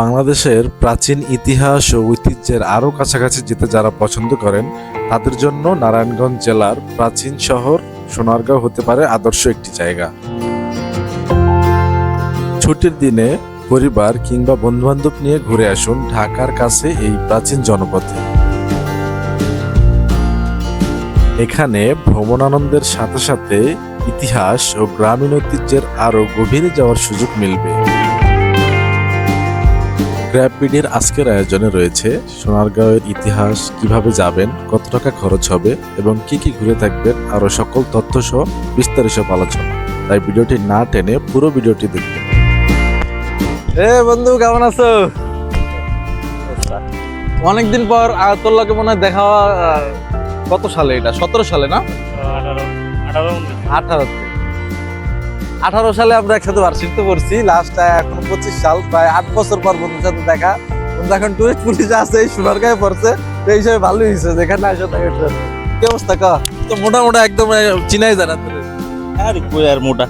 বাংলাদেশের প্রাচীন ইতিহাস ও ঐতিহ্যের আরও কাছাকাছি যেতে যারা পছন্দ করেন, তাদের জন্য নারায়ণগঞ্জ জেলার প্রাচীন শহর সোনারগাঁও হতে পারে আদর্শ একটি জায়গা। ছুটির দিনে পরিবার কিংবা বন্ধুবান্ধব নিয়ে ঘুরে আসুন ঢাকার কাছে এই প্রাচীন জনপথে। এখানে ভ্রমণানন্দের সাথে সাথে ইতিহাস ও গ্রামীণ ঐতিহ্যের আরও গভীরে যাওয়ার সুযোগ মিলবে। গ্র্যাপিডের আজকের আয়োজনে রয়েছে সোনারগাঁওয়ের ইতিহাস কীভাবে যাবেন কত টাকা খরচ হবে এবং কি কি ঘুরে থাকবেন আরও সকল তথ্য সহ বিস্তারিত সব আলোচনা। তাই ভিডিওটি না টেনে পুরো ভিডিওটি দেখবেন। এ বন্ধু কেমন আছো? অনেকদিন পর তোর মনে হয় দেখা কত সালে এটা? সতেরো সালে না? আঠারো আঠারো উনিশ। আঠারো সালে আমরা একসাথে ভার্সিটিতে পড়ছি। লাস্ট এখন পঁচিশ সাল প্রায় আট বছর পর বন্ধুর সাথে দেখা। বন্ধু এখন টুরিস্ট পুলিশ আছে এই সোনারগাঁয়ে পড়ছে। তো এই হিসাবে ভালোই হয়েছে যেখানে আসে তাকে কি অবস্থা কা? তো মোটা মোটা একদম চিনাই জানা তোর আর কই আর মোটা?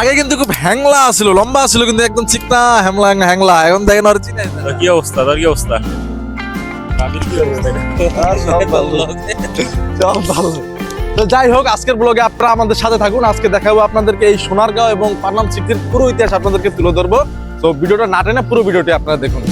আগে কিন্তু খুব হ্যাংলা ছিল লম্বা ছিল কিন্তু একদম চিকনা হ্যাংলা হ্যাংলা। এখন দেখেন আর চিনাই জানা কি অবস্থা তোর কি অবস্থা? কি অবস্থা? সব ভালো। সব ভালো। তো যাই হোক, আজকের ব্লগে আপনারা আমাদের সাথে থাকুন। আজকে দেখাবো আপনাদেরকে এই সোনারগাঁও এবং পানাম সিটির পুরো ইতিহাস আপনাদেরকে তুলে ধরবো। তো ভিডিওটা না টেনে পুরো ভিডিওটি আপনারা দেখুন।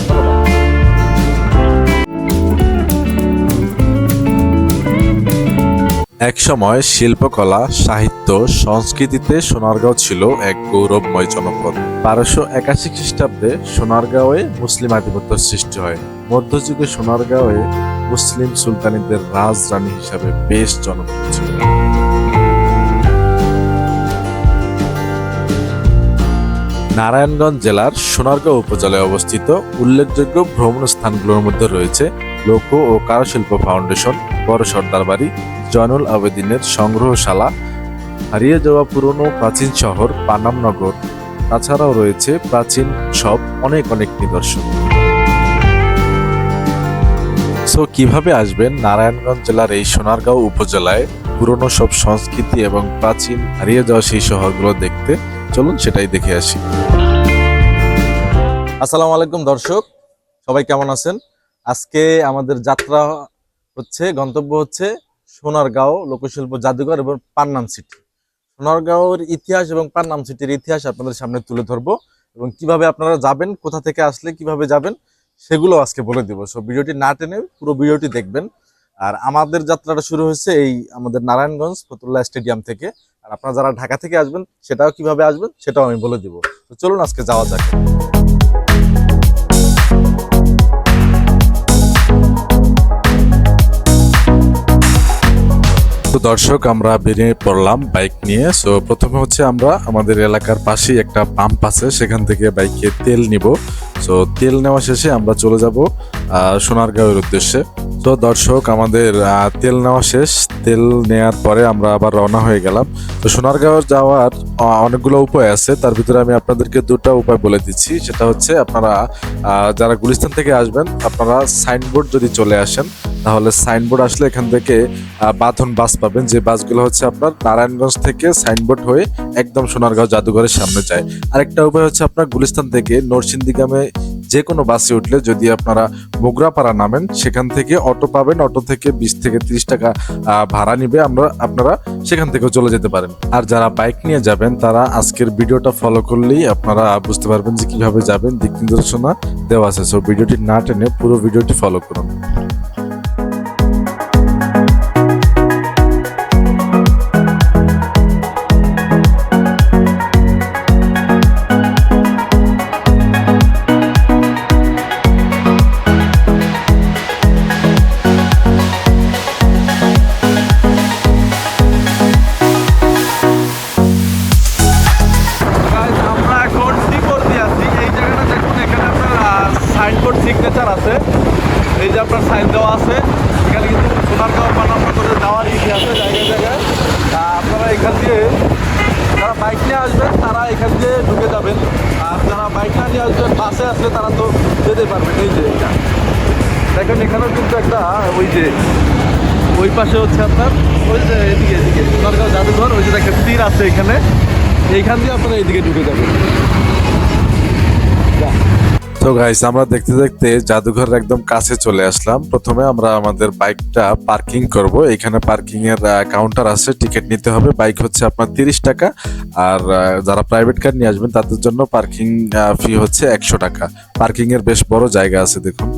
একসময় শিল্পকলা, সাহিত্য, সংস্কৃতিতে সোনারগাঁও ছিল এক গৌরবময় জনপদ। বারোশো একাশি খ্রিস্টাব্দে সোনারগাঁওয়ে মুসলিম আধিপত্য সৃষ্টি হয়। মধ্যযুগে সোনারগাঁওয়ে মুসলিম সুলতানিদের রাজরানী হিসাবে বেশ জনপ্রিয় ছিল। নারায়ণগঞ্জ জেলার সোনারগাঁও উপজেলায় অবস্থিত উল্লেখযোগ্য ভ্রমণ স্থানগুলোর মধ্যে রয়েছে লোক ও কারুশিল্প ফাউন্ডেশন, বড় সর্দার বাড়ি, জয়নুল আবেদিনের সংগ্রহশালা, হারিয়ে যাওয়া পুরনো প্রাচীন শহর পানামনগর তাছাড়াও রয়েছে প্রাচীন সব অনেক অনেক নিদর্শন। সো কীভাবে আসবেন নারায়ণগঞ্জ জেলার এই সোনারগাঁও উপজেলায় পুরনো সব সংস্কৃতি এবং প্রাচীন হারিয়ে যাওয়া সেই শহরগুলো দেখতে চলুন সেটাই দেখে আসি। আসসালামু আলাইকুম দর্শক, সবাই কেমন আছেন? আজকে আমাদের যাত্রা হচ্ছে, গন্তব্য হচ্ছে সোনারগাঁও লোকশিল্প জাদুঘর এবং পান্নাম সিটি। সোনারগাঁওর ইতিহাস এবং পান্নাম সিটির ইতিহাস আপনাদের সামনে তুলে ধরবো এবং কীভাবে আপনারা যাবেন, কোথা থেকে আসলে কীভাবে যাবেন সেগুলো আজকে বলে দিব। সো ভিডিওটি না টেনে পুরো ভিডিওটি দেখবেন। আর আমাদের যাত্রাটা শুরু হয়েছে এই আমাদের নারায়ণগঞ্জ ফতুল্লাহ স্টেডিয়াম থেকে। আর আপনারা যারা ঢাকা থেকে আসবেন, সেটাও কীভাবে আসবেন, সেটাও আমি বলে দিব। তো চলুন আজকে যাওয়া যাক। দর্শক, আমরা বেরিয়ে পড়লাম বাইক নিয়ে। সো প্রথমে হচ্ছে আমরা আমাদের এলাকার পাশেই একটা পাম্প আছে, সেখান থেকে বাইকে তেল নিব। সো তেল নেওয়া শেষে আমরা চলে যাব সোনারগাঁওয়ের উদ্দেশ্যে। তো দর্শক, আমাদের তেল নেওয়া শেষ। তেল নেওয়ার পরে আমরা আবার রওনা হয়ে গেলাম। তো সোনারগাঁও যাওয়ার অনেকগুলো উপায় আছে। তার ভিতরে আমি আপনাদেরকে দুটা উপায় বলে দিচ্ছি। সেটা হচ্ছে আপনারা যারা গুলিস্তান থেকে আসবেন, আপনারা সাইনবোর্ড যদি চলে আসেন, তাহলে সাইনবোর্ড আসলে এখান থেকে বাঁধন বাস পাবেন। যে বাসগুলো হচ্ছে আপনার নারায়ণগঞ্জ থেকে সাইনবোর্ড হয়ে একদম সোনারগাঁও জাদুঘরের সামনে যায়। আরেকটা উপায় হচ্ছে আপনার গুলিস্তান থেকে নরসিংদীগ্রামে যে কোনো বাসে উঠলে যদি আপনারা মোগরাপাড়া নামেন, সেখান থেকে অটো পাবেন, অটো থেকে বিশ থেকে ত্রিশ টাকা ভাড়া নিবে আমরা, আপনারা সেখান থেকে চলে যেতে পারেন। আর যারা বাইক নিয়ে যাবেন, তারা আজকের ভিডিওটা ফলো করলেই আপনারা বুঝতে পারবেন যে কীভাবে যাবেন, দিক নির্দেশনা দেওয়া আছে। সো ভিডিওটি না টেনে পুরো ভিডিওটি ফলো করুন। না বাসে আসলে তারা তো যেতে পারবে, এই যে এটা। দেখেন, এখানেও কিন্তু একটা, ওই যে, ওই পাশে হচ্ছে আপনার, ওই যে এদিকে এদিকে সরকার জাদুঘর, ওই যে একটা তীর আছে এখানে। এইখান দিয়ে আপনারা এইদিকে ঢুকে যাবেন। তো গাইস আমরা দেখতে দেখতে জাদুঘরের একদম কাছে চলে আসলাম। প্রথমে আমরা আমাদের বাইকটা পার্কিং করব। এখানে পার্কিং এর কাউন্টার আছে টিকিট নিতে হবে। বাইক হচ্ছে আপনার তিরিশ টাকা। আর যারা প্রাইভেট কার নিয়ে আসবেন, তাদের জন্য পার্কিং ফি হচ্ছে একশো টাকা। পার্কিং এর বেশ বড় জায়গা আছে, দেখুন।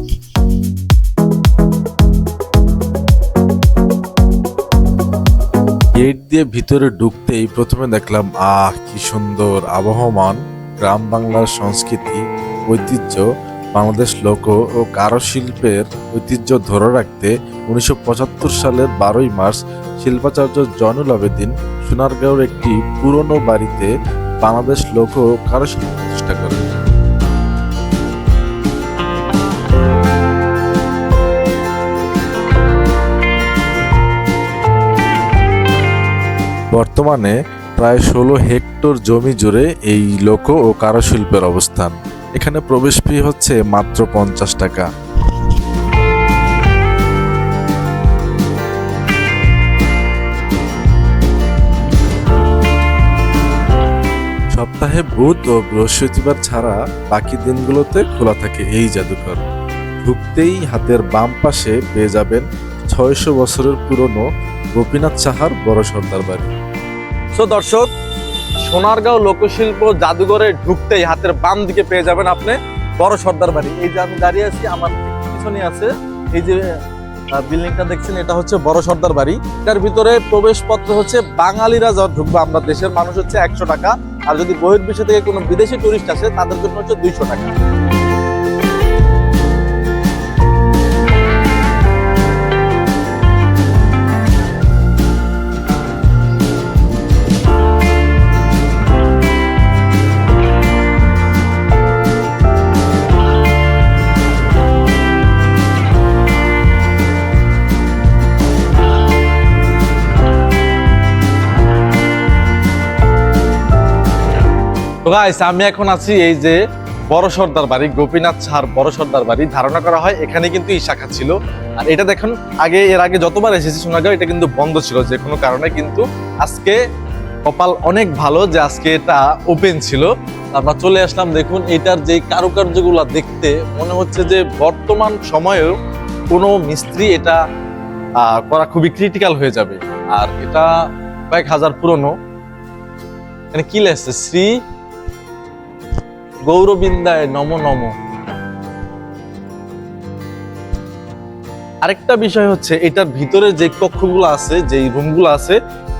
গেট দিয়ে ভিতরে ঢুকতেই প্রথমে দেখলাম, আহ, কি সুন্দর আবহমান। গ্রাম বাংলার সংস্কৃতি। ঐতিহ্য, বাংলাদেশ লোক ও কারুশিল্পের ঐতিহ্য ধরে রাখতে উনিশশো পঁচাত্তর সালের বারোই মার্চ শিল্পাচার্য জয়নুল আবেদিন সোনারগাঁওর একটি পুরনো বাড়িতে বাংলাদেশ লোক ও কারুশিল্প প্রতিষ্ঠা করেন। বর্তমানে প্রায় ষোলো হেক্টর জমি জুড়ে এই লোক ও কারুশিল্পের অবস্থান। এখানে প্রবেশ ফি হচ্ছে মাত্র পঞ্চাশ টাকা। সপ্তাহে বুধ ও বৃহস্পতিবার ছাড়া বাকি দিনগুলোতে খোলা থাকে এই জাদুঘর। ঢুকতেই হাতের বাম পাশে পেয়ে যাবেন ছয়শো বছরের পুরনো গোপীনাথ সাহার বড় সর্দার বাড়ি। সো দর্শক সোনারগাঁও লোকশিল্প জাদুঘরে ঢুকতেই হাতের বাম দিকে পেয়ে যাবেন আপনি বড় সর্দার বাড়ি। এই যে আমি দাঁড়িয়ে আছি, আমার পিছনে আছে, এই যে বিল্ডিংটা দেখছেন, এটা হচ্ছে বড় সর্দার বাড়ি। এটার ভিতরে প্রবেশপত্র হচ্ছে বাঙালিরা যা ঢুকবো, আমরা দেশের মানুষ হচ্ছে একশো টাকা। আর যদি বহির্বিশ্ব থেকে কোনো বিদেশি টুরিস্ট আসে, তাদের জন্য হচ্ছে দুইশো টাকা। তো গাইস আমি এখন আছি এই যে বড় সর্দার বাড়ি, গোপীনাথ সার বড় সর্দার বাড়ি, ধারণা করা হয় এখানে কিন্তু এই শাখা ছিল। আর এটা দেখুন, আগে, এর আগে যতবার এসেছি সোনারগাঁও এটা কিন্তু বন্ধ ছিল, যে কোনো কারণে কিন্তু আজকে কপাল অনেক ভালো যে আজকে এটা ওপেন ছিল। আমরা চলে আসলাম, দেখুন, এটার যে কারুকার্যগুলো দেখতে মনে হচ্ছে যে বর্তমান সময়েও কোনো মিস্ত্রি এটা করা খুবই ক্রিটিক্যাল হয়ে যাবে। আর এটা কয়েক হাজার পুরনো। মানে কি লেখছে? শ্রী গৌরবিন্দায় নম নম। আরেকটা বিষয় হচ্ছে, এটার ভিতরে যে কক্ষগুলো আছে যে রুমগুলো আছে,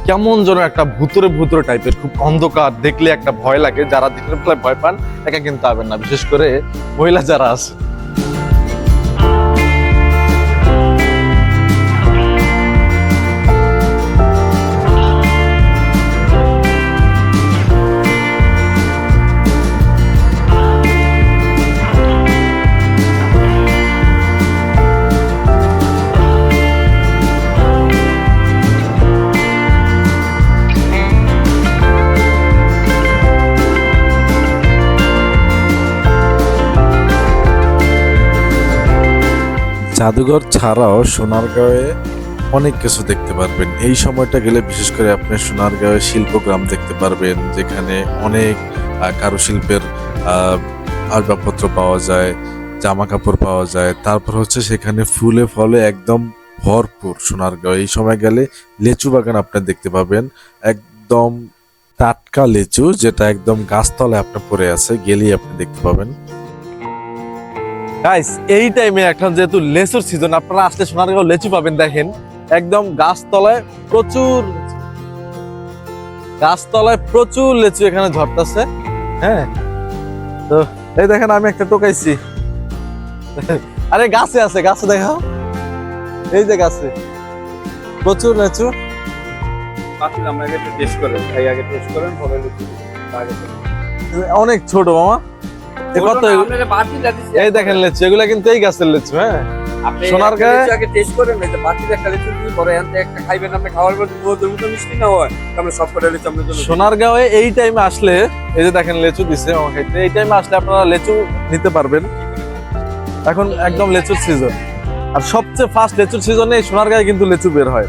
কেমন যেন একটা ভুতুরে ভুতুরে টাইপের, খুব অন্ধকার, দেখলে একটা ভয় লাগে। যারা দিনের বেলায় ভয় পান, একা কিন্তু পাবেন না। বিশেষ করে মহিলা যারা আছে। জাদুঘর ছাড়াও সোনারগাঁওয়ে অনেক কিছু দেখতে পারবেন। এই সময়টা গেলে বিশেষ করে আপনি সোনারগাঁওয়ে শিল্পগ্রাম দেখতে পারবেন, যেখানে অনেক কারুশিল্পের আসবাবপত্র পাওয়া যায় জামা কাপড় পাওয়া যায়। তারপর হচ্ছে সেখানে ফুলে ফলে একদম ভরপুর সোনারগাঁও। এই সময় গেলে লেচু বাগান আপনি দেখতে পাবেন। একদম টাটকা লেচু, যেটা একদম গাছতলায় আপনি পড়ে আছে, গেলেই আপনি দেখতে পাবেন। গাইস এই টাইমে এখন যেহেতু লেচুর সিজন আপনারা আসলে সোনারগাঁও লেচু পাবেন দেখেন। একদম গাছতলায় প্রচুর গাছতলায় প্রচুর লেচু এখানে ঝরতেছে। হ্যাঁ? তো এই দেখেন আমি একটা টোকাইছি। আরে গাছে আছে গাছে দেখাও। এই যে গাছে। প্রচুর লেচু। আগে টেস্ট করেন এই আগে টেস্ট করেন অনেক ছোট মামা। কত? এই দেখেন লেচু এগুলা কিন্তু এই গাছের লেচু হ্যাঁ? সোনার একটা গায়ে- আগে টেস্ট করেন এই যে একটা লিচু দিয়ে পরে এনতে একটা খাইবেন আপনি খাওয়ার পর দুধের মতো মিষ্টি না হয় তাহলে সব করে লিচু আপনার জন্য সোনারগাঁওয়ে এই টাইমে আসলে এই যে দেখেন লেচু দিছে এই টাইমে আসলে আপনারা লেচু নিতে পারবেন। এখন একদম লেচুর সিজন আর সবচেয়ে ফার্স্ট লেচুর সিজনে এই সোনারগাঁয়ে কিন্তু লেচু বের হ্যাঁ।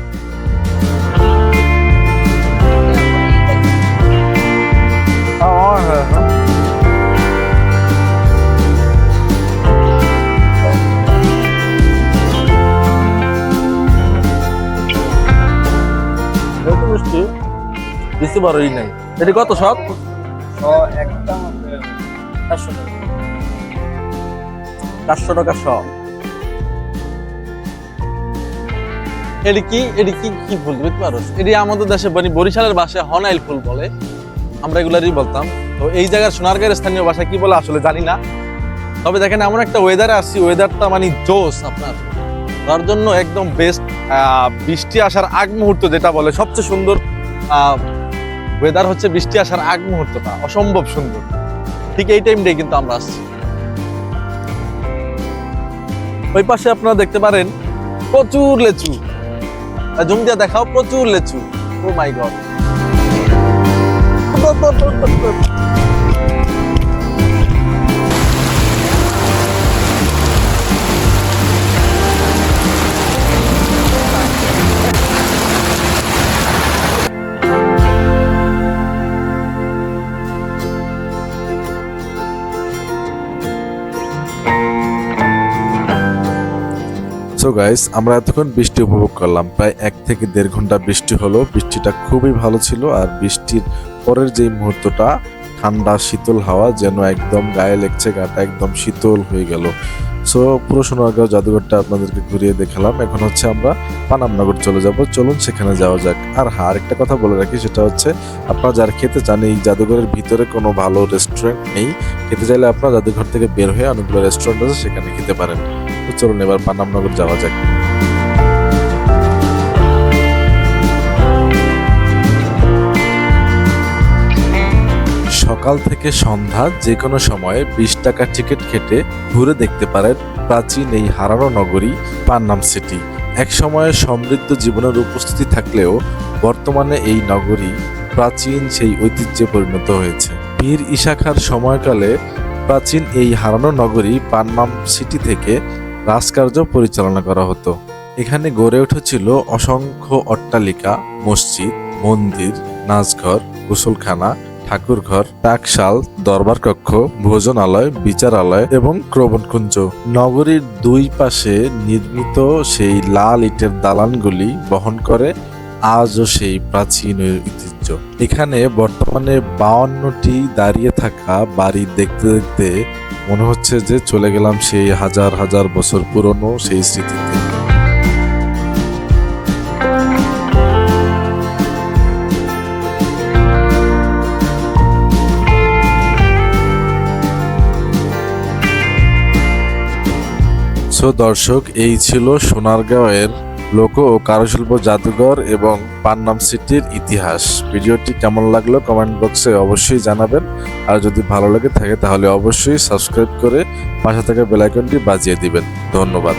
বেশি বড়ই নাই। এটি কত সব ও একটা আমাদের চারশো টাকা। চারশো এটি কি? এটি কি কি ফুল বুঝতে পারো এটি আমাদের দেশে মানে বরিশালের ভাষায় হনাইল ফুল বলে। আমরা এগুলারই বলতাম। তো এই জায়গার সোনারগাঁয়ের স্থানীয় ভাষা কি বলে আসলে জানি না। তবে দেখেন এমন একটা ওয়েদারে আসছি ওয়েদারটা মানে জোস আপনার। তার জন্য একদম বেস্ট বৃষ্টি আসার আগ মুহূর্ত যেটা বলে সবচেয়ে সুন্দর ওয়েদার হচ্ছে বৃষ্টি আসার আগ মুহূর্তটা অসম্ভব সুন্দর। ঠিক এই টাইমটাই কিন্তু আমরা আসছি। ওই পাশে আপনারা দেখতে পারেন প্রচুর লেচু। জুম দিয়ে দেখাও প্রচুর লেচু। Oh my god so guys আমরা এতক্ষণ বৃষ্টি উপভোগ করলাম। প্রায় এক থেকে দেড় ঘণ্টা বৃষ্টি হলো। বৃষ্টিটা খুবই ভালো ছিল আর বৃষ্টির পরের যে মুহূর্তটা, ঠান্ডা, শীতল হাওয়া যেন একদম গায়ে লেগছে, গাটা একদম শীতল হয়ে গেল। সো পুরো সোনারগাঁও জাদুঘরটা আপনাদেরকে ঘুরিয়ে দেখালাম। এখন হচ্ছে আমরা পানামনগর চলে যাব। চলুন সেখানে যাওয়া যাক। আর হ্যাঁ আরেকটা কথা বলে রাখি, সেটা হচ্ছে আপনারা যার খেতে চান, এই জাদুঘরের ভিতরে কোনো ভালো রেস্টুরেন্ট নেই। খেতে চাইলে আপনারা জাদুঘর থেকে বের হয়ে অনেকগুলো রেস্টুরেন্ট আছে, সেখানে খেতে পারেন। তো চলুন এবার পানামনগর যাওয়া যাক। সকাল থেকে সন্ধ্যা যে কোনো সময়ে বিশ টাকার টিকিট কেটে ঘুরে দেখতে পারেন প্রাচীন এই হারানো নগরী পান্নাম সিটি। এক সময়ে সমৃদ্ধ জীবনের উপস্থিতি থাকলেও বর্তমানে এই নগরী প্রাচীন সেই ঐতিহ্যে পরিণত হয়েছে। পীর ইশাখার সময়কালে প্রাচীন এই হারানো নগরী পান্নাম সিটি থেকে রাজকার্য পরিচালনা করা হতো। এখানে গড়ে উঠেছিল অসংখ্য অট্টালিকা, মসজিদ, মন্দির, নাচঘর, গোসলখানা ঠাকুরঘর টাকশাল দরবার কক্ষ ভোজনালয়, বিচারালয় এবং ক্রবণকুঞ্জ। নগরীর দুই পাশে নির্মিত সেই লাল ইটের দালানগুলি বহন করে আজও সেই প্রাচীন ঐতিহ্য। এখানে বর্তমানে বাউন্নটি দাঁড়িয়ে থাকা বাড়ি দেখতে দেখতে মনে হচ্ছে যে চলে গেলাম সেই হাজার হাজার বছর পুরনো সেই স্মৃতিতে। সো দর্শক, এই ছিল সোনারগাঁওয়ের লোক ও কারুশিল্প জাদুঘর এবং পান্নাম সিটির ইতিহাস। ভিডিওটি কেমন লাগল কমেন্ট বক্সে অবশ্যই জানাবেন। আর যদি ভালো লাগে থাকে, তাহলে অবশ্যই সাবস্ক্রাইব করে পাশে থাকা বেলাইকনটি বাজিয়ে দিবেন। ধন্যবাদ।